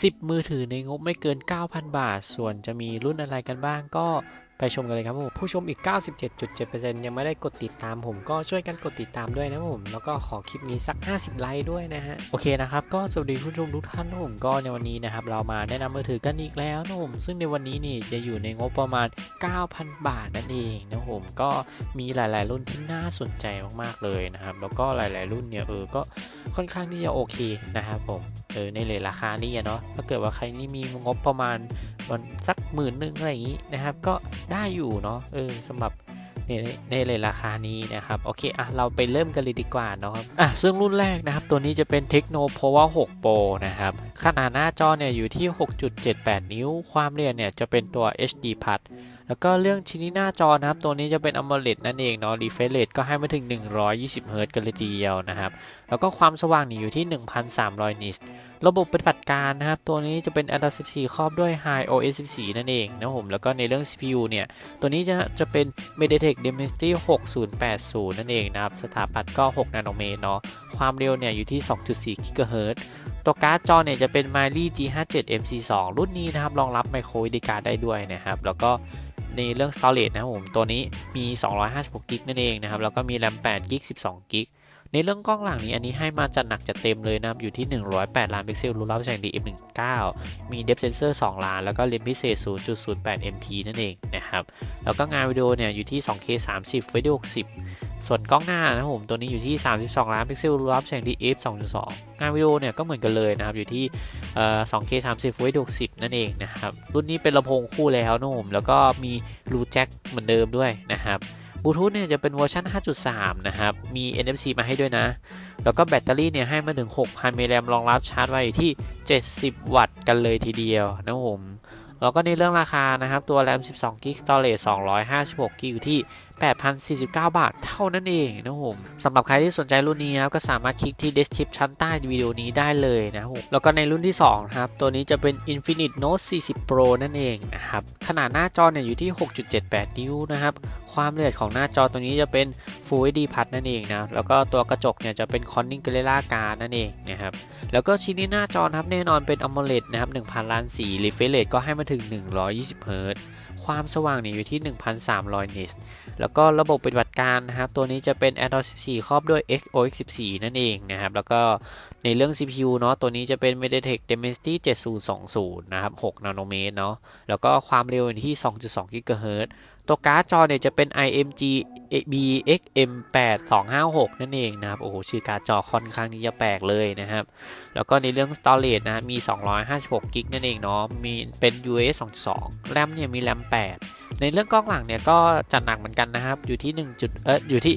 10 มือถือในงบไม่เกิน 9,000 บาท ส่วนจะมีรุ่นอะไรกันบ้างก็ไปชมกันเลยครับผมผู้ชมอีก 97.7%ยังไม่ได้กดติดตามผมก็ช่วยกันกดติดตามด้วยนะผม แล้วก็ขอคลิปนี้สัก 50 ไลค์ด้วยนะฮะ โอเคนะครับ ก็สวัสดีผู้ชมทุกท่านนะผมก็ในวันนี้นะครับ เรามาแนะนำมือถือกันอีกแล้วนะผม ซึ่งในวันนี้นี่จะอยู่ในงบประมาณ 9,000 บาทนั่นเองนะผม ก็มีหลาย ๆ รุ่นที่น่าสนใจมากๆเลยนะครับ แล้วก็หลาย ๆ รุ่นเนี่ยเออก็ค่อนข้างที่จะโอเคนะครับผม เออในเลทราคานี้เนาะถ้าเกิดว่าใครนี่มีงบประมาณวันสักหมื่นหนึ่งอะไรอย่างนี้นะครับ ก็ได้อยู่เนาะเออสำหรับในในเลทราคานี้นะครับ โอเคอะเราไปเริ่มกันเลยดีกว่าเนาะครับอะซึ่งรุ่นแรกนะครับ ตัวนี้จะเป็น Tecno Power 6 Pro นะครับ ขนาดหน้าจอเนี่ยอยู่ที่ 6.78 นิ้ว ความเรียนเนี่ยจะเป็นตัว HD Plus แล้วก็เรื่องชิ้นนี้หน้าจอนะครับ ตัวนี้จะเป็น AMOLED นั่นเองเนาะ refresh rate ก็ให้มาถึง 120 Hz กันเลยทีเดียวนะครับ แล้วก็ความสว่างนี่อยู่ที่ 1,300 นิตระบบปฏิบัติการนะครับ ตัวนี้จะเป็น Android 14 ครอบด้วย High OS 14 นั่นเองนะผมแล้วก็ในเรื่อง CPU เนี่ย ตัวนี้จะจะเป็น MediaTek Dimensity 6080 นั่นเองนะครับ สถาปัตย์ก็ 6 นาโนเมตรเนาะความเร็วเนี่ยอยู่ที่ 2.4 GHz ตัวการ์ดจอเนี่ยจะเป็น Mali G57 MC2 รุ่นนี้นะครับ รองรับ Micro SD card ได้ด้วยนะครับ แล้วก็ในเรื่อง storage นะครับผมตัวนี้มี 256 g b นั่นเองนะครับ แล้วก็มี RAM 8 g b 12 g b ในเรื่องกล้องหลังนี้อันนี้ให้มาจัดหนักจัดเต็มเลยนะครับ อยู่ที่ 108 ล้านพิกเซลรูรับแสง DF19 มี Depth Sensor 2ล้าน แล้วก็เลนส์พิเศษ 0.08 MP นั่นเองนะครับ แล้วก็งานวิดีโอเนี่ยอยู่ที่ 2K 30 Video 60 ส่วนกล้องหน้านะครับผมตัวนี้อยู่ที่ 32 ล้านพิกเซลรูรับแสง DF 2.2 งานวิดีโอเนี่ยก็เหมือนกันเลยนะครับ อยู่ที่ 2K 30 Video 60 นั่นเองนะครับ รุ่นนี้เป็นลำโพงคู่แล้วนะผมแล้วก็มีรูแจ็คเหมือนเดิมด้วยนะครับ บลูทูธเนี่ยจะเป็นเวอร์ชัน5.3 นะครับ มี NFC มาให้ด้วยนะ แล้วก็แบตเตอรี่เนี่ยให้มาถึง 6,000 มิลลิแอมป์รองรับชาร์จไว้อยู่ที่ 70 วัตต์กันเลยทีเดียวนะผมแล้วก็ในเรื่องราคานะครับ ตัว RAM 12 g b Storage 256 g b อยู่ที่ 8,049 บาท เท่านั้นเองนะผมสำหรับใครที่สนใจรุ่นนี้ครับก็สามารถคลิกที่ description ใต้วิดีโอนี้ได้เลยนะครับผมแล้วก็ในรุ่นที่2ครับตัวนี้จะเป็น Infinite Note 40 Pro นั่นเองนะครับขนาดหน้าจอเนี่ยอยู่ที่ 6.78 นิ้วนะครับความละเอียดของหน้าจอตัวนี้จะเป็น Full HD Plus นั่นเองนะแล้วก็ตัวกระจกเนี่ยจะเป็น Corning Gorilla Glass นั่นเองนะครับแล้วก็ชิ้นนี้หน้าจอครับแน่นอนเป็น AMOLED นะครับ1,000ล้านสี refresh rate ก็ให้มาถึง 120 Hz ความสว่างเนี่ยอยู่ที่ 1,300 นิตแล้วก็ระบบปฏิบัติการนะครับ ตัวนี้จะเป็น Android 14 ครอบด้วย XOX 14 นั่นเองนะครับ แล้วก็ในเรื่อง CPU เนาะ ตัวนี้จะเป็น MediaTek Dimensity 7020 นะครับ 6 นาโนเมตรเนาะ แล้วก็ความเร็วอยู่ที่ 2.2 GHz ตัวการ์ดจอเนี่ยจะเป็น IMG BXM8256 นั่นเองนะครับ โอ้โห ชื่อการ์ดจอค่อนข้างที่จะแปลกเลยนะครับ แล้วก็ในเรื่อง storage นะมี 256 g b นั่นเองเนาะ มีเป็น US 2.2 แรมเนี่ยมีแรม8 ในเรื่องกล้องหลังเนี่ยก็จัดหนักเหมือนกันนะครับ อยู่ที่1จุดเอออยู่ที่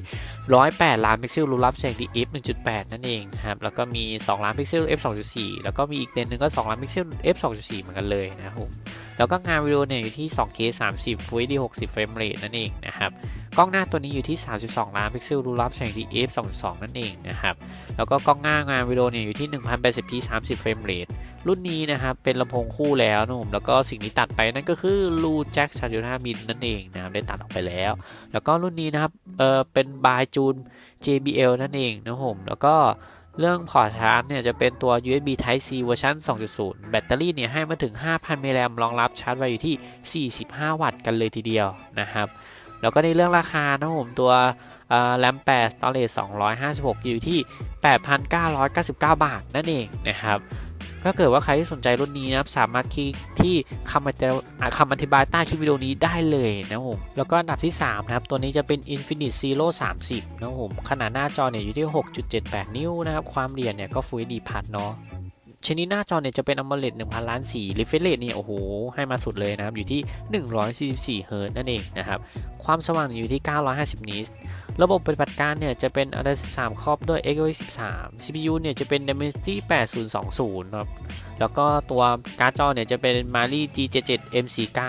108 ล้านพิกเซลรูรับแสง DF 1.8 นั่นเองนะครับ แล้วก็มี 2 ล้านพิกเซล f 2.4 แล้วก็มีอีกเลนส์หนึงก็ 2 ล้านพิกเซล f 2.4 เหมือนกันเลยนะครับผมแล้วก็งานวิดีโอเนี่ยอยู่ที่ 2K 30 Full HD 60 เฟรมเรทนั่นเองนะครับ กล้องหน้าตัวนี้อยู่ที่ 32 ล้านพิกเซลรูรับแสง DF 2.2 นั่นเองนะครับ แล้วก็กล้องหน้างานวิดีโอเนี่ยอยู่ที่ 1080p 30 เฟรมเรท รุ่นนี้นะครับเป็นลำโพงคู่แล้วนะผมแล้วก็สิ่งที่ตัดไปนั่นก็คือรูแจ็ค3.5มิลนั่นเองนะครับได้ตัดออกไปแล้ว แล้วก็รุ่นนี้นะครับเออเป็นบายจูน JBL นั่นเองนะผมแล้วก็เรื่องพอร์ตชาร์จเนี่ยจะเป็นตัว USB Type C เวอร์ชัน2.0 แบตเตอรี่เนี่ยให้มาถึง 5,000 มิลลิแอมป์รองรับชาร์จไว้อยู่ที่ 45 วัตต์กันเลยทีเดียวนะครับ แล้วก็ในเรื่องราคานะผมตัวแรม8 Storage 256 อยู่ที่ 8,999 บาทนั่นเองนะครับ ถ้าเกิดว่าใครที่สนใจรุ่นนี้นะครับสามารถคลิกที่คำอธิคำอธิบายใต้คลิปวิดีโอนี้ได้เลยนะผมแล้วก็อันดับที่ 3 นะครับ ตัวนี้จะเป็น Infinite Zero 30 นะผมขนาดหน้าจอเนี่ยอยู่ที่ 6.78 นิ้วนะครับ ความเรียนเนี่ยก็ Full HD Plus เนาะ ชนิดหน้าจอเนี่ยจะเป็น AMOLED 1,000 ล้านสี refresh rate เนี่ยโอ้โห ให้มาสุดเลยนะครับ อยู่ที่ 144 เฮิร์ตนั่นเองนะครับ ความสว่างอยู่ที่ 950 นิตระบบปฏิบัติการเนี่ยจะเป็น Android 13 ครอบด้วย XOX 13 CPU เนี่ยจะเป็น Dimensity 8020 ครับ แล้วก็ตัวการ์ดจอเนี่ยจะเป็น Mali G77 MC9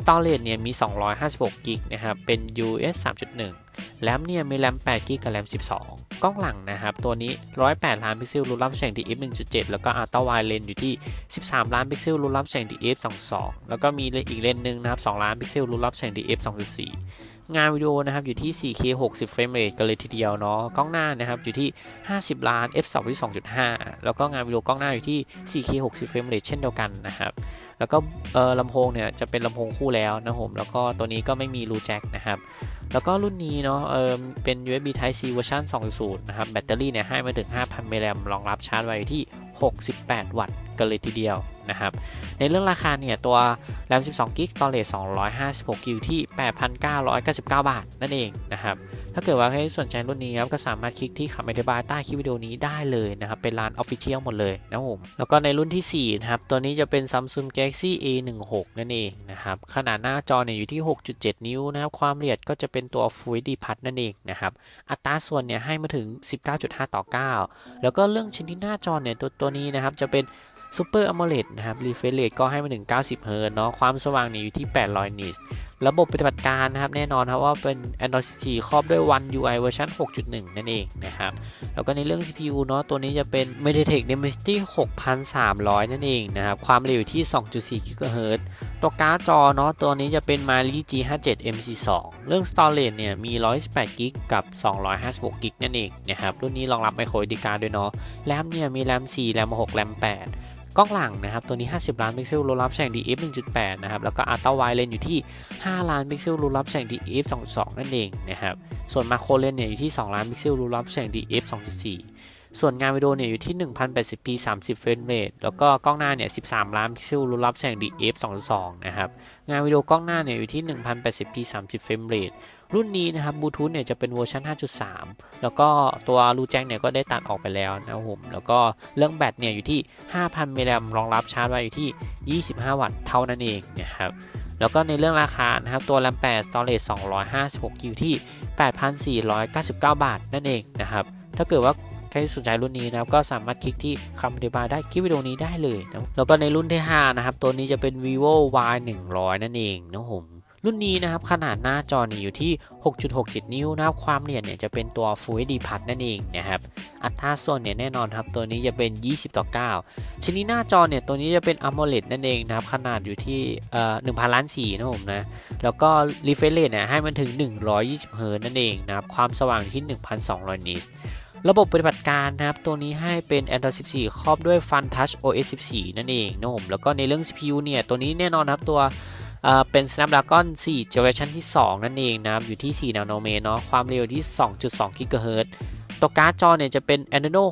Storage เนี่ยมี 256 g b นะครับ เป็น US 3.1 แรมเนี่ยมีแรม8 g b กับแรม12 กล้องหลังนะครับ ตัวนี้ 108 ล้านพิกเซลรูรับแสง DF 1.7 แล้วก็ Ultra Wide Lens อยู่ที่ 13 ล้านพิกเซลรูรับแสง DF 2.2 แล้วก็มีอีกเลนส์หนึ่งนะครับ 2 ล้านพิกเซลรูรับแสง DF 2.4 งานวิดีโอนะครับอยู่ที่ 4K 60 เฟรมเรทกันเลยทีเดียวเนาะ กล้องหน้านะครับอยู่ที่ 50 ล้าน f 2.2.5 แล้วก็งานวิดีโอกล้องหน้าอยู่ที่ 4K 60 เฟรมเรทเช่นเดียวกันนะครับแล้วก็ลำโพงเนี่ยจะเป็นลำโพงคู่แล้วนะผมแล้วก็ตัวนี้ก็ไม่มีรูแจ็คนะครับ แล้วก็รุ่นนี้เนาะเออเป็น USB Type C เวอร์ชัน2.0 นะครับ แบตเตอรี่เนี่ยให้มาถึง 5,000 มิลลิแอมรองรับชาร์จไว้ที่ 68 วัตต์กันเลยทีเดียวนะครับ ในเรื่องราคาเนี่ย ตัว RAM 12 GB Storage 256 GB อยู่ที่ 8,999 บาทนั่นเองนะครับ ถ้าเกิดว่าใครสนใจรุ่นนี้ครับก็สามารถคลิกที่คำอธิบายใต้คลิปวิดีโอนี้ได้เลยนะครับเป็นร้าน Official หมดเลยนะครับผมแล้วก็ในรุ่นที่4นะครับตัวนี้จะเป็น Samsung Galaxy A16 นั่นเองนะครับขนาดหน้าจอเนี่ยอยู่ที่ 6.7 นิ้วนะครับความละเอียดก็จะเป็นตัว Full HD Plus นั่นเองนะครับอัตราส่วนเนี่ยให้มาถึง 19.5 ต่อ 9 แล้วก็เรื่องชิ้นที่หน้าจอเนี่ยตัวตัวนี้นะครับจะเป็น Super AMOLED นะครับ Refresh Rate ก็ให้มาถึง 90 เฮิร์ตเนาะความสว่างเนี่ยอยู่ที่ 800 นิต ระบบปฏิบัติการนะครับแน่นอนครับว่าเป็น Android 14 ครอบด้วย One UI เวอร์ชัน6.1 นั่นเองนะครับ แล้วก็ในเรื่อง CPU เนาะตัวนี้จะเป็น MediaTek Dimensity 6300 นั่นเองนะครับ ความเร็วอยู่ที่ 2.4 GHz ตัวการ์ดจอเนาะตัวนี้จะเป็น Mali G57 MC2 เรื่อง Storage เนี่ยมี 128 g b กับ 256 g b นั่นเองนะครับรุ่นนี้รองรับ Micro SD card ด้วยเนาะแรมเนี่ยมี RAM 4 RAM 6 RAM 8 กล้องหลังนะครับ ตัวนี้ 50 ล้านพิกเซลรูรับแสง DF 1.8 นะครับ แล้วก็ Ultra Wide Lens อยู่ที่ 5 ล้านพิกเซลรูรับแสง DF 2.2 นั่นเองนะครับ ส่วน Macro Lens เนี่ยอยู่ที่ 2 ล้านพิกเซลรูรับแสง DF 2.4 ส่วนงานวิดีโอเนี่ยอยู่ที่ 1080p 30 เฟรมเรทแล้วก็กล้องหน้าเนี่ย 13 ล้านพิกเซลรองรับแสง DF 2.2 นะครับ งานวิดีโอกล้องหน้าเนี่ยอยู่ที่ 1080p 30 เฟรมเรทรุ่นนี้นะครับบลูทูธเนี่ยจะเป็นเวอร์ชัน5.3 แล้วก็ตัวรูแจ็คเนี่ยก็ได้ตัดออกไปแล้วนะครับผม แล้วก็เรื่องแบตเนี่ยอยู่ที่ 5,000มิลลิแอมรองรับชาร์จไว้อยู่ที่ 25 วัตต์เท่านั้นเองนะครับแล้วก็ในเรื่องราคานะครับตัว RAM 8 Storage 256 อยู่ที่ 8,499 บาทนั่นเองนะครับถ้าเกิดว่า ใครสนใจรุ่นนี้นะครับก็สามารถคลิกที่คำอธิบายได้คลิปวิดีโอนี้ได้เลยนะแล้วก็ในรุ่นที่ 5 นะครับ ตัวนี้จะเป็น vivo y 100นั่นเองนะผมรุ่นนี้นะครับขนาดหน้าจอนี่อยู่ที่ 6.67 นิ้วนะครับความละเอียดเนี่ยจะเป็นตัว Full HD Plus นั่นเองนะครับอัตราส่วนเนี่ยแน่นอนครับตัวนี้จะเป็น 20 ต่อ 9ชิ้นนี้หน้าจอเนี่ยตัวนี้จะเป็น AMOLED นั่นเองนะครับขนาดอยู่ที่เอ่อ1,000 ล้านสีนะผมนะแล้วก็ refresh rate เนี่ยให้มันถึง 120เฮิร์ตซ์นั่นเองนะครับความสว่างที่ 1,200 นิต ระบบปฏิบัติการนะครับ ตัวนี้ให้เป็น Android 14 ครอบด้วย Fun Touch OS 14 นั่นเองนะผมแล้วก็ในเรื่อง CPU เนี่ย ตัวนี้แน่นอนครับตัวเเป็น Snapdragon 4 Generation ที่ 2 นั่นเองนะครับ อยู่ที่ 4 นาโนเมตรเนาะความเร็วที่ 2.2 GHz ตัวการ์ดจอเนี่ยจะเป็น Adreno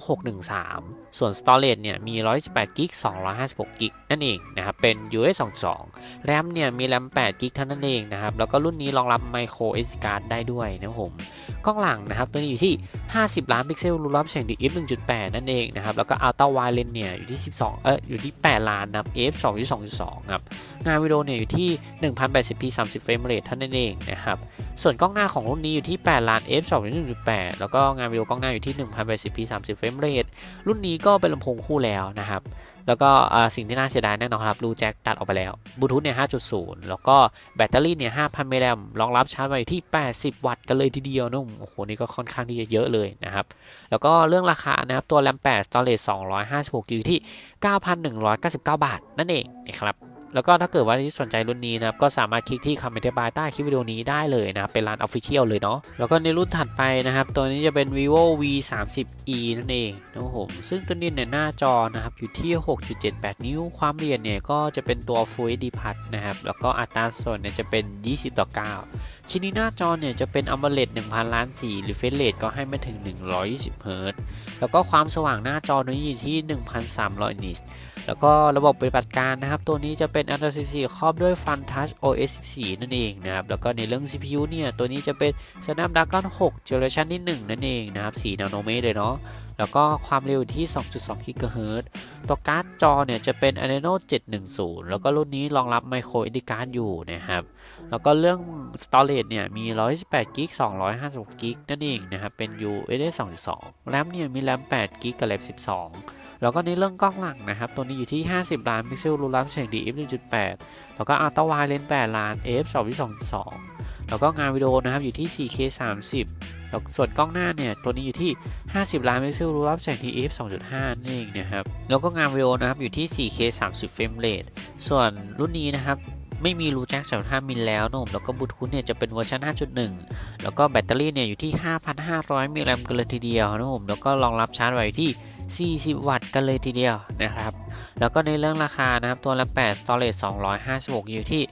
613 ส่วน Storage เนี่ยมี 128 g b 256 g b นั่นเองนะครับเป็น UFS 2.2 RAM เนี่ยมี RAM 8 g b เท่านั้นเองนะครับ แล้วก็รุ่นนี้รองรับ Micro SD card ได้ด้วยนะผม กล้องหลังนะครับ ตัวนี้อยู่ที่ 50 ล้านพิกเซลรองรับแสง DF 1.8 นั่นเองนะครับ แล้วก็ Ultra Wide Lens เนี่ยอยู่ที่ 12 เอออยู่ที่ 8 ล้านนะครับ f 2.2.2ครับ งานวิดีโอเนี่ยอยู่ที่ 1080p 30 เฟรมเรทเท่านั้นเองนะครับ ส่วนกล้องหน้าของรุ่นนี้อยู่ที่ 8 ล้าน f 2.1.8 แล้วก็งานวิดีโอ กล้องหน้าอยู่ที่ 1080p 30 เฟรมเรทรุ่นนี้ก็เป็นลำโพงคู่แล้วนะครับ แล้วก็สิ่งที่น่าเสียดายแน่นอนครับรูแจ็คตัดออกไปแล้วบลูทูธเนี่ย 5.0 แล้วก็แบตเตอรี่เนี่ย 5,000 มิลลิแอมรองรับชาร์จไว้ที่ 80 วัตต์กันเลยทีเดียวนะโอ้โห นี่ก็ค่อนข้างที่จะเยอะเลยนะครับ แล้วก็เรื่องราคานะครับ ตัว RAM 8 Storage 256 อยู่ที่ 9,199 บาท นั่นเองนะครับ แล้วก็ถ้าเกิดว่าที่สนใจรุ่นนี้นะครับก็สามารถคลิกที่คำอธิบายใต้คลิปวิดีโอนี้ได้เลยนะครับเป็นร้าน Official เลยเนาะแล้วก็ในรุ่นถัดไปนะครับตัวนี้จะเป็น vivo v 3 0 e นั่นเองนะครับผมซึ่งตัวนี้เนี่ยหน้าจอนะครับอยู่ที่ 6.78 นิ้วความละเอียดเนี่ยก็จะเป็นตัว Full HD Plus นะครับแล้วก็อัตราส่วนเนี่ยจะเป็น 20 ต่อ 9 ชิ้นนี้หน้าจอเนี่ยจะเป็น AMOLED 1000 ล้านสี refresh rate ก็ให้มาถึง 120 เฮิรตซ์แล้วก็ความสว่างหน้าจอนี้อยู่ที่ 1,300 นิตส์แล้วก็ระบบปฏิบัติการนะครับ ตัวนี้จะเป็น Android 14 ครอบด้วย Fun Touch OS 14 นั่นเองนะครับ แล้วก็ในเรื่อง CPU เนี่ย ตัวนี้จะเป็น Snapdragon 6 Generation ที่ 1 นั่นเองนะครับ 4 นาโนเมตรเลยเนาะ แล้วก็ความเร็วที่ 2.2 GHz ตัวการ์ดจอเนี่ยจะเป็น Adreno 710 แล้วก็รุ่นนี้รองรับ Micro SD card อยู่นะครับ แล้วก็เรื่อง storage เนี่ย มี 128 g b 256 g b นั่นเองนะครับ เป็น USS 2.2 RAM เนี่ย มี RAM 8 g b กับ RAM 12 แล้วก็ในเรื่องกล้องหลังนะครับ ตัวนี้อยู่ที่ 50 ล้านพิกเซลรองรับแสง DF 1.8 แล้วก็ Ultra Wide Lens 8 ล้าน f 2.22 แล้วก็งานวิดีโอนะครับ อยู่ที่ 4K 30แล้วส่วนกล้องหน้าเนี่ย ตัวนี้อยู่ที่ 50 ล้านพิกเซลรองรับแสง TF 2.5 นั่นเองนะครับ แล้วก็งานวิดีโอนะครับ อยู่ที่ 4K 30 เฟรมเรทส่วนรุ่นนี้นะครับ ไม่มีรูแจ็ค3.5มิลแล้วนะผมแล้วก็บลูทูธเนี่ยจะเป็นเวอร์ชัน5.1 แล้วก็แบตเตอรี่เนี่ยอยู่ที่ 5,500 มิลลิแอมป์กันเลยทีเดียวนะผมแล้วก็รองรับชาร์จไว้ที่ 40 วัตต์กันเลยทีเดียวนะครับ แล้วก็ในเรื่องราคานะครับตัวละ8 storage 256 อยู่ที่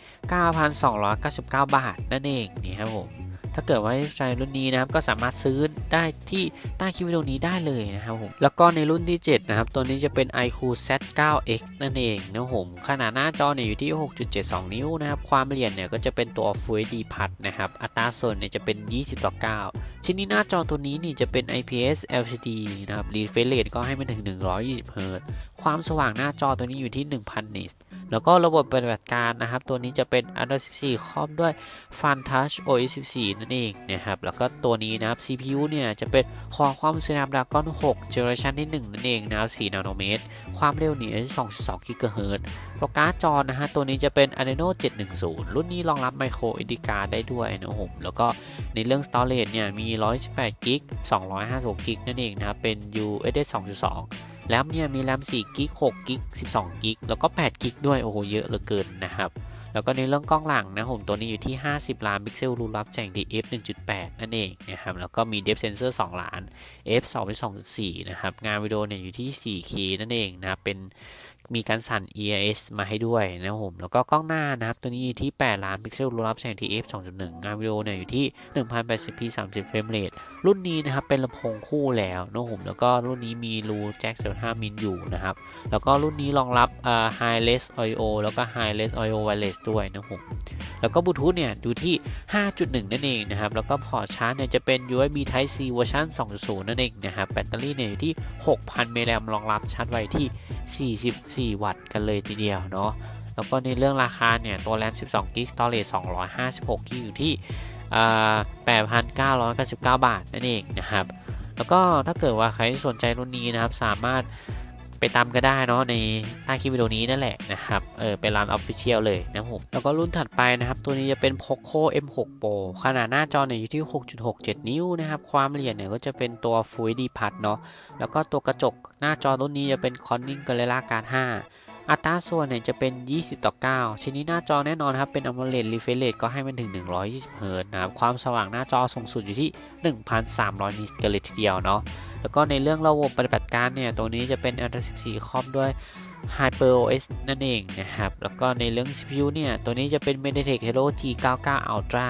9,299 บาทนั่นเองนี่ครับผม ถ้าเกิดว่าใช้รุ่นนี้นะครับก็สามารถซื้อได้ที่ใต้คลิปวิดีโอนี้ได้เลยนะครับผมแล้วก็ในรุ่นที่ 7 นะครับ ตัวนี้จะเป็น iQ Z9X นั่นเองนะครับผมขนาดหน้าจอเนี่ยอยู่ที่ 6.72 นิ้วนะครับ ความละเอียดเนี่ยก็จะเป็นตัว Full HD Plus นะครับ อัตราส่วนเนี่ยจะเป็น 20 ต่อ 9 ชิ้นนี้หน้าจอตัวนี้นี่จะเป็น IPS LCD นะครับ refresh rate ก็ให้มันถึง 120 Hz ความสว่างหน้าจอตัวนี้อยู่ที่ 1000 nits แล้วก็ระบบปฏิบัติการนะครับ ตัวนี้จะเป็น Android 14 ครอบด้วย Fun Touch OS 14 นั่นเองนะครับ แล้วก็ตัวนี้นะครับ CPU เนี่ยจะเป็น Qualcomm Snapdragon 6 Generation ที่ 1 นั่นเองนะครับ4นาโนเมตร ความเร็วเนี่ย2.2 GHz โปรการ์ดจอนะฮะ ตัวนี้จะเป็น Adreno 710 รุ่นนี้รองรับ Micro SD card ได้ด้วยนะผมแล้วก็ในเรื่อง Storage เนี่ยมี128 g b 256 g b นั่นเองนะครับ เป็น USS 2.2 แรมเนี่ยมีแรม4กิก6กิก12กิกแล้วก็8กิกด้วยโอ้โหเยอะเหลือเกินนะครับ แล้วก็ในเรื่องกล้องหลังนะผมตัวนี้อยู่ที่ 50 ล้านพิกเซลรูรับแจงที่ f 1.8 นั่นเองนะครับแล้วก็มี depth sensor 2 ล้าน f 2เป็น2.4 นะครับ งานวิดีโอเนี่ยอยู่ที่ 4K นั่นเองนะครับเป็นมีการสั่น EIS มาให้ด้วยนะครับผม แล้วก็กล้องหน้านะครับ ตัวนี้อยู่ที่ 8 ล้านพิกเซลรูรับแสงที่ f 2.1 งานวิดีโอเนี่ยอยู่ที่ 1080p 30เฟรมเรท รุ่นนี้นะครับเป็นลำโพงคู่แล้วนะผมแล้วก็รุ่นนี้มีรูแจ็ค3.5มิลอยู่นะครับ แล้วก็รุ่นนี้รองรับเอ่อ High-res Audio แล้วก็ Hi-Res Audio Wireless ด้วยนะผมแล้วก็บลูทูธเนี่ยดูที่ 5.1 นั่นเองนะครับ แล้วก็พอร์ตชาร์จเนี่ยจะเป็น USB Type C เวอร์ชัน2.0 นั่นเองนะครับ แบตเตอรี่เนี่ยอยู่ที่ 6,000มิลลิแอมป์รองรับชาร์จไวที่ 44 วัตต์กันเลยทีเดียวเนาะแล้วก็ในเรื่องราคาเนี่ยตัวแรม 12 g b storage 256 g b อยู่ที่ 8,999 บาทนั่นเองนะครับ แล้วก็ถ้าเกิดว่าใครสนใจรุ่นนี้นะครับ สามารถไปตามก็ได้เนาะในใต้คลิปวิดีโอนี้นั่นแหละนะครับ เออเป็นร้านออฟฟิเชียลเลยนะผมแล้วก็รุ่นถัดไปนะครับ ตัวนี้จะเป็น Poco M6 Pro ขนาดหน้าจอเนี่ยอยู่ที่ 6.67 นิ้วนะครับ ความละเอียดเนี่ยก็จะเป็นตัว Full HD Plus เนาะแล้วก็ตัวกระจกหน้าจอรุ่นนี้จะเป็น Corning Gorilla Glass 5 อัตราส่วนเนี่ยจะเป็น 20 ต่อ 9 ชิ้นนี้หน้าจอแน่นอนครับ เป็น AMOLED refresh ก็ให้มันถึง 120 Hz นะครับ ความสว่างหน้าจอสูงสุดอยู่ที่ 1,300 นิตกันเลยทีเดียวเนาะ แล้วก็ในเรื่องระบบปฏิบัติการเนี่ย ตัวนี้จะเป็น Android 14 ครอบด้วย HyperOS นั่นเองนะครับ แล้วก็ในเรื่อง CPU เนี่ย ตัวนี้จะเป็น MediaTek Helio G99 Ultra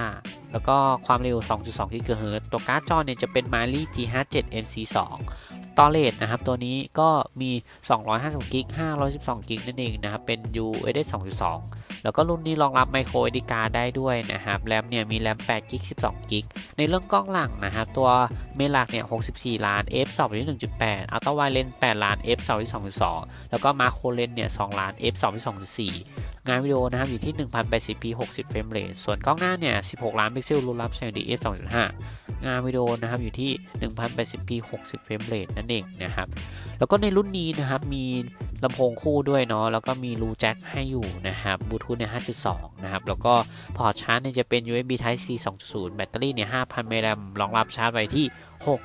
แล้วก็ความเร็ว 2.2 GHz ตัวการ์ดจอเนี่ยจะเป็น Mali G57 MC2 Storage นะครับ ตัวนี้ก็มี250 g b 512 g b นั่นเองนะครับ เป็น USS 2.2 แล้วก็รุ่นนี้รองรับ Micro SD card ได้ด้วยนะครับ แรมเนี่ยมีแรม8 g b 12 g b ในเรื่องกล้องหลังนะครับ ตัวเมลักเนี่ย 64 ล้าน f 2ที่1.8 Ultra Wide Lens 8 ล้าน f 2ที่2.2 แล้วก็ Macro Lens เนี่ย 2 ล้าน f 2ที่2.4 งานวิดีโอนะครับอยู่ที่ 1080p 60 เฟรมเรทส่วนกล้องหน้าเนี่ย 16 ล้านพิกเซลรูรับแสงดี f 2.5 งานวิดีโอนะครับอยู่ที่ 1080p 60 เฟรมเรทนั่นเองนะครับ แล้วก็ในรุ่นนี้นะครับมีลำโพงคู่ด้วยเนาะแล้วก็มีรูแจ็คให้อยู่นะครับบลูทูธเนี่ย5.2 นะครับ แล้วก็พอร์ตชาร์จเนี่ยจะเป็น USB Type C 2.0 แบตเตอรี่เนี่ย 5,000 มิลลิแอมรองรับชาร์จไว้ที่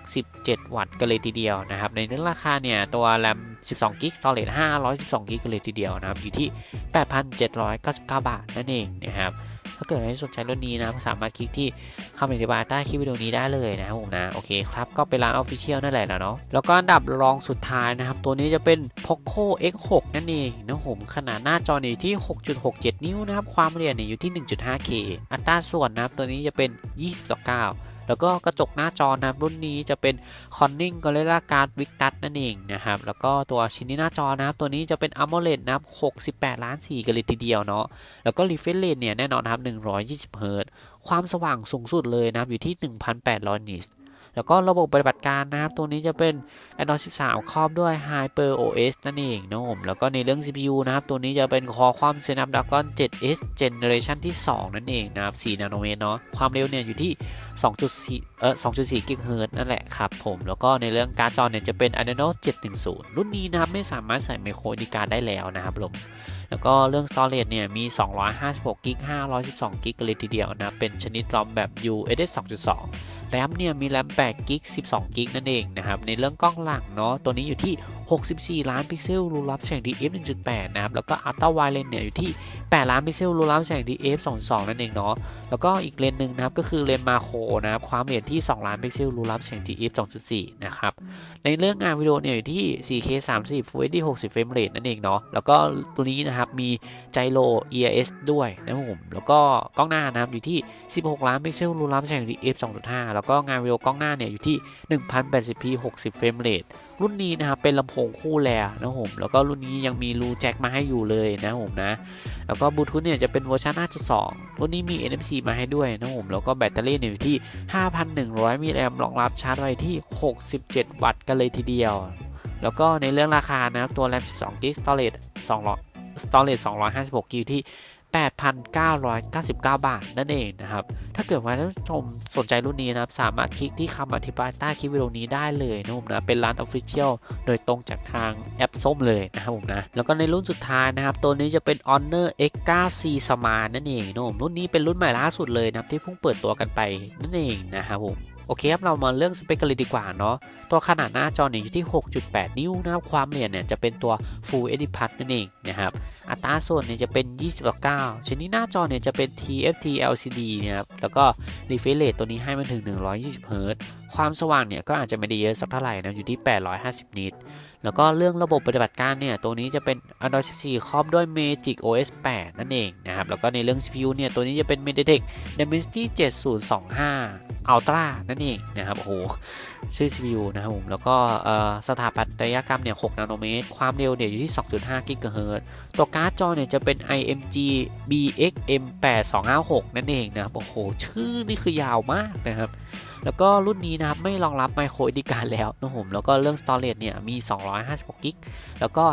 67 วัตต์กันเลยทีเดียวนะครับ ในเรื่องราคาเนี่ย ตัวแรม 12 g b storage 512 g b กันเลยทีเดียวนะครับ อยู่ที่ 8,799 บาทนั่นเองนะครับ ถ้าเกิดใครสนใจรุ่นนี้นะสามารถคลิกที่คำอธิบายใต้คลิปวิดีโอนี้ได้เลยนะครับผมนะโอเคครับก็เป็นร้านออฟฟิเชียลนั่นแหละนะเนาะแล้วก็อันดับรองสุดท้ายนะครับ ตัวนี้จะเป็น Poco X6 นั่นเองนะผมขนาดหน้าจอนี่ยอยู่ที่ 6.67 นิ้วนะครับ ความละเอียดเนี่ยอยู่ที่ 1.5K อัตราส่วนนะครับตัวนี้จะเป็น 20ต่อ9 แล้วก็กระจกหน้าจอนะครับรุ่นนี้จะเป็น Corning Gorilla Glass Victus นั่นเองนะครับแล้วก็ตัวชิ้นนี้หน้าจอนะครับตัวนี้จะเป็น AMOLED นะครับ 68 ล้านสีกันเลยทีเดียวเนาะแล้วก็ refresh rate เนี่ยแน่นอนนะครับ120 Hz ความสว่างสูงสุดเลยนะครับอยู่ที่ 1,800นิต แล้วก็ระบบปฏิบัติการนะครับ ตัวนี้จะเป็น Android 13 ครอบด้วย Hyper OS นั่นเองนะผมแล้วก็ในเรื่อง CPU นะครับ ตัวนี้จะเป็น Qualcomm Snapdragon 7S Generation ที่ 2 นั่นเองนะครับ 4 นาโนเมตรเนาะความเร็วเนี่ยอยู่ที่ 2.4 เอ่อ2.4 กิกะเฮิรตซ์นั่นแหละครับผม แล้วก็ในเรื่องการ์ดจอเนี่ยจะเป็น Adreno 710 รุ่นนี้นะครับ ไม่สามารถใส่ไมโครดีการได้แล้วนะครับผมแล้วก็เรื่อง storage เนี่ยมี 256 g b 512 g b กันเลยทีเดียวนะ เป็นชนิด ROM แบบ USS 2.2 แรมเนี่ยมีแรม8 g b 12กิกนั่นเองนะครับในเรื่องกล้องหลังเนาะตัวนี้อยู่ที่ 64 ล้านพิกเซลรูรับแสงดี f 1.8 นะครับแล้วก็อัลตร้าไวเลนเนี่ยอยู่ที่ 8 ล้านพิกเซลรูรับแสง DF 22 นั่นเองเนาะ แล้วก็อีกเลนส์หนึ่งนะครับก็คือเลนส์มาโครนะครับความละเอียดที่ 2 ล้านพิกเซลรูรับแสง DF 2.4 นะครับ ในเรื่องงานวิดีโอเนี่ยอยู่ที่ 4K 30 Full HD 60 เฟรมเรทนั่นเองเนาะ แล้วก็ตัวนี้นะครับมีไจโร EIS ด้วยนะครับผม แล้วก็กล้องหน้านะครับอยู่ที่ 16 ล้านพิกเซลรูรับแสง DF 2.5 แล้วก็งานวิดีโอกล้องหน้าเนี่ยอยู่ที่ 1080p 60 เฟรมเรท รุ่นนี้นะครับเป็นลำโพงคู่แลนะครับผมแล้วก็รุ่นนี้ยังมีรูแจ็คมาให้อยู่เลยนะครับผมนะ แล้วก็บลูทูธเนี่ยจะเป็นเวอร์ชัน5.2 รุ่นนี้มี NFC มาให้ด้วยนะครับผมแล้วก็แบตเตอรี่เนี่ยอยู่ที่ 5,100มิลลิแอมรองรับชาร์จไว้ที่ 67 วัตต์กันเลยทีเดียว แล้วก็ในเรื่องราคานะครับตัว RAM 12 g b storage 200 storage 256 g b ที่ 8,999 บาทนั่นเองนะครับ ถ้าเกิดว่าท่านผู้ชมสนใจรุ่นนี้นะครับ สามารถคลิกที่คำอธิบายใต้คลิปวิดีโอนี้ได้เลยนะผมนะ เป็นร้าน Official โดยตรงจากทางแอปส้มเลยนะครับผมนะ แล้วก็ในรุ่นสุดท้ายนะครับ ตัวนี้จะเป็น Honor X9C Smart นั่นเองนะผมรุ่นนี้เป็นรุ่นใหม่ล่าสุดเลยนะครับที่เพิ่งเปิดตัวกันไปนั่นเองนะครับผม โอเคครับเรามาเรื่องสเปคกันเลยดีกว่าเนาะตัวขนาดหน้าจอเนี่ยอยู่ที่ 6.8 นิ้วนะครับความละเอียดเนี่ยจะเป็นตัว Full HD Plus นั่นเองนะครับอัตราส่วนเนี่ยจะเป็น 20ต่อ9ชนิดหน้าจอเนี่ยจะเป็น TFT LCD นะครับแล้วก็ refresh rate ตัวนี้ให้มันถึง 120 Hz ความสว่างเนี่ยก็อาจจะไม่ได้เยอะสักเท่าไหร่นะอยู่ที่ 850 นิต แล้วก็เรื่องระบบปฏิบัติการเนี่ย ตัวนี้จะเป็น Android 14 ครอบด้วย Magic OS 8 นั่นเองนะครับ แล้วก็ในเรื่อง CPU เนี่ย ตัวนี้จะเป็น MediaTek Dimensity 7025 Ultra นั่นเองนะครับ โอ้โห ชื่อ CPU นะครับผม แล้วก็สถาปัตยกรรมเนี่ย 6 นาโนเมตร ความเร็วเนี่ยอยู่ที่ 2.5 กิกะเฮิรตซ์ตัวการ์ดจอเนี่ยจะเป็น IMG BXM 8256 นั่นเองนะครับ โอ้โห ชื่อนี่คือยาวมากนะครับ แล้วก็รุ่นนี้นะครับไม่รองรับไมโครดีการแล้วนะผมแล้วก็เรื่องสตอเรจเนี่ยมี 256กิกแล้วก็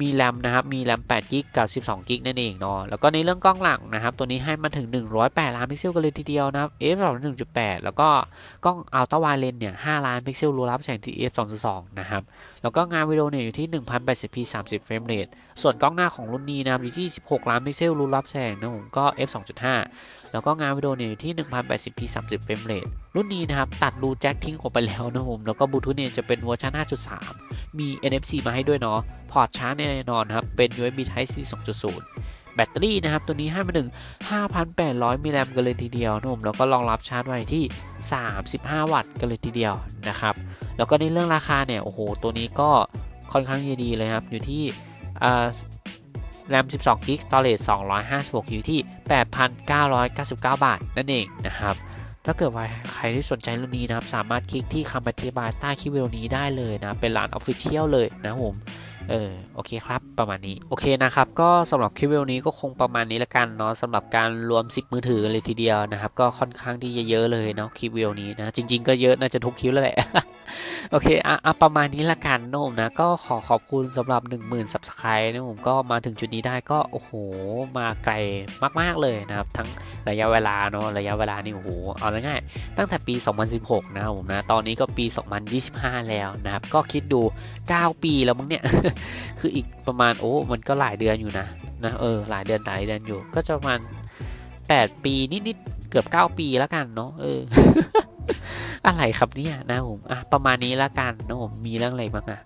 มีแรมนะครับ มีแรม8กิกกับ12กิกนั่นเองเนาะ แล้วก็ในเรื่องกล้องหลังนะครับ ตัวนี้ให้มาถึง 108 ล้านพิกเซลกันเลยทีเดียวนะครับ f 2 1.8แล้วก็กล้องอัลตร้าไวเลนเนี่ย 5 ล้านพิกเซลรูรับแสงที่ f 2.2 นะครับ แล้วก็งานวิดีโอเนี่ยอยู่ที่ 1080p 30 เฟรมเรท ส่วนกล้องหน้าของรุ่นนี้นะครับอยู่ที่ 16 ล้านพิกเซลรูรับแสงนะผมก็ f 2.5 แล้วก็งานวิดีโอเนี่ยอยู่ที่ 1080p 30 เฟรมเรท รุ่นนี้นะครับตัดรูแจ็คทิ้งออกไปแล้วนะผม แล้วก็บลูทูธเนี่ยจะเป็นเวอร์ชัน5.3 มี NFC มาให้ด้วยเนาะ พอร์ตชาร์จแน่นอนครับ เป็น USB Type C 2.0แบตเตอรี่นะครับ ตัวนี้ให้มาถึง5,800มิลลิแอมกันเลยทีเดียวนะผมแล้วก็รองรับชาร์จไว้ที่ 35 วัตต์กันเลยทีเดียวนะครับ แล้วก็ในเรื่องราคาเนี่ยโอ้โหตัวนี้ก็ค่อนข้างจะดีเลยครับ อยู่ที่แรม 12 g b storage 256 อยู่ที่ 8,999 บาท นั่นเองนะครับ ถ้าเกิดว่าใครที่สนใจรุ่นนี้นะครับ สามารถคลิกที่คำอธิบายใต้คลิปวิดีโอนี้ได้เลยนะ เป็นร้าน Official เลยนะผม เออ โอเคครับ ประมาณนี้ โอเคนะครับ ก็สำหรับคลิปวิดีโอนี้ก็คงประมาณนี้ละกันเนาะสำหรับการรวม 10 มือถือเลยทีเดียวนะครับ ก็ค่อนข้างที่จะเยอะเลยเนาะคลิปวิดีโอนี้นะ จริง ๆ ก็เยอะน่าจะทุกคลิปแล้วแหละ โอเคอะประมาณนี้ละกันนะผมนะ ก็ขอขอบคุณสำหรับ 10,000 Subscribe นะผมก็มาถึงจุดนี้ได้ก็โอ้โหมาไกลมากๆเลยนะครับ ทั้งระยะเวลาเนาะระยะเวลานี่โอ้โหเอาง่ายๆตั้งแต่ปี 2016 นะครับผมนะ ตอนนี้ก็ปี 2025 แล้วนะครับ ก็คิดดู 9 ปีแล้วมั้งเนี่ย คืออีกประมาณโอ้มันก็หลายเดือนอยู่นะนะเออหลายเดือนหลายเดือนอยู่ ก็จะประมาณ8ปีนิดๆเกือบ 9 ปีแล้วกันเนาะเออ อะไรครับเนี่ยนะผมอะประมาณนี้ละกันนะผมมีเรื่องอะไรบ้างอะ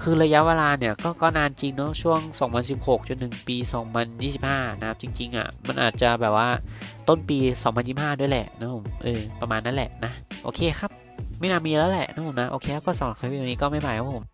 คือระยะเวลาเนี่ยก็ก็นานจริงเนาะช่วง 2016 จนถึงปี 2025 นะครับจริงๆอะมันอาจจะแบบว่าต้นปี 2025 ด้วยแหละนะผมเออประมาณนั้นแหละนะ โอเคครับ ไม่น่ามีแล้วแหละนะผมนะ โอเคก็สำหรับคลิปวิดีโอนี้ก็ไม่ไปครับผม